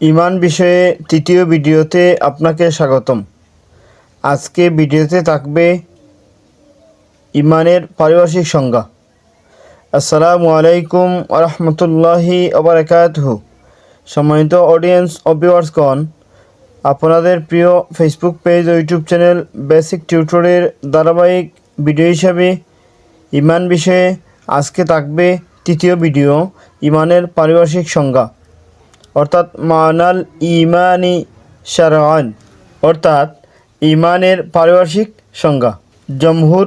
ইমান বিষয়ে তৃতীয় ভিডিওতে আপনাকে স্বাগতম। আজকে ভিডিওতে থাকবে ইমানের পারিভাষিক সংজ্ঞা। আসসালামু আলাইকুম আরহামতুল্লাহি আবরাকাতহু সম্মানিত অডিয়েন্স ও ভিউয়ার্সগণ আপনাদের প্রিয় ফেসবুক পেজ ও ইউটিউব চ্যানেল বেসিক টিউটোরিয়াল ধারাবাহিক ভিডিও হিসাবে ইমান বিষয়ে আজকে থাকবে তৃতীয় ভিডিও ইমানের পারিভাষিক সংজ্ঞা। অর্থাৎ মানাল ইমানি শারআন, অর্থাৎ ইমানের পারিভাষিক সংজ্ঞা। জমহুর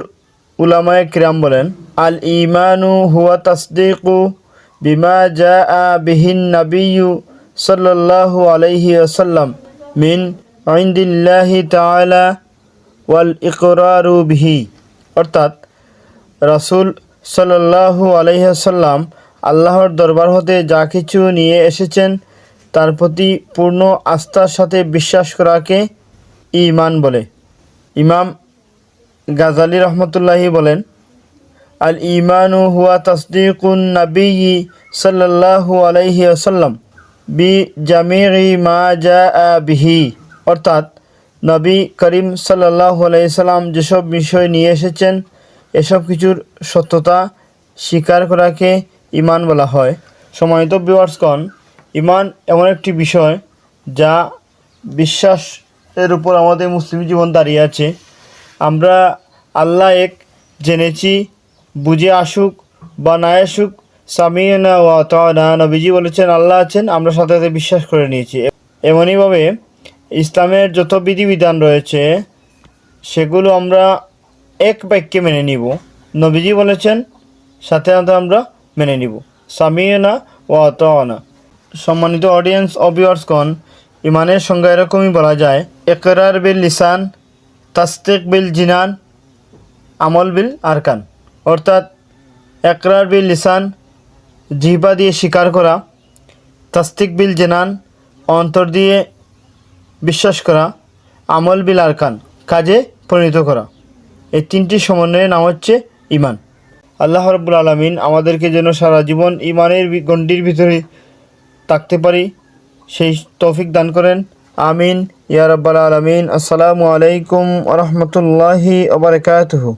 উলামায়ে কিরাম বলেন, আল ইমানু হুয়া তাসদিকু বিমা জা বিহিন নাবিয়ু সাল্লাল্লাহু আলাইহি ওয়াসাল্লাম মিন ইনদিল্লাহি তাআলা ওয়াল ইকরারু বিহি। অর্থাৎ রাসূল সাল্লাল্লাহু আলাইহি ওয়াসাল্লাম আল্লাহর দরবার হতে যা কিছু নিয়ে এসেছেন তার প্রতি পূর্ণ আস্থার সাথে বিশ্বাস করাকে ইমান বলে। ইমাম গাজালি রহমতুল্লাহি বলেন, আল ইমানু হুয়া তসদিকুন নবী সাল্লাল্লাহু আলাইহি আসাল্লাম বি জামিরি মা জা বিহি। অর্থাৎ নবী করিম সাল্লাল্লাহু আলাইহি সাল্লাম যেসব বিষয় নিয়ে এসেছেন, এসব কিছুর সত্যতা স্বীকার করাকে ইমান বলা হয়। সময়ত ভিউয়ার্সগণ ইমান এমন একটি বিষয় যা বিশ্বাসের উপর আমাদের মুসলিম জীবন দাঁড়িয়ে আছে। আমরা আল্লাহ এক জেনেছি, বুঝে আসুক বা না আসুক সামিনা ও না নবীজি বলেছেন, আল্লাহ আছেন, আমরা সাথে সাথে বিশ্বাস করে নিয়েছি। এমনইভাবে ইসলামের যত বিধিবিধান রয়েছে, সেগুলো আমরা এক বাক্যে মেনে নিব। নবীজি বলেছেন, সাথে সাথে আমরা মেনে নিব। সামিনা ও না সম্মানিত অডিয়েন্স অবিয়ার্সগণ ইমানের সংজ্ঞা এরকমই বলা যায় একরার বিল লিসান তাস্তিক বিল জিনান, আমল বিল আরকান। অর্থাৎ একরার বিল লিসান, জিহ্বা দিয়ে স্বীকার করা তাস্তিক বিল জেনান, অন্তর দিয়ে বিশ্বাস করা, আমল বিল আরকান কাজে পরিণত করা। এই তিনটি সমন্বয়ের নাম হচ্ছে ইমান আল্লাহ রব্বুল আলমিন আমাদেরকে যেন সারা জীবন ইমানের গণ্ডির ভিতরে থাকতে পারি। সেই তৌফিক দান করেন। আমিন। ইয়ারব্বাল আলমিন। আসসালামু আলাইকুম রহমতুল্লাহি ওবরাকাতুহু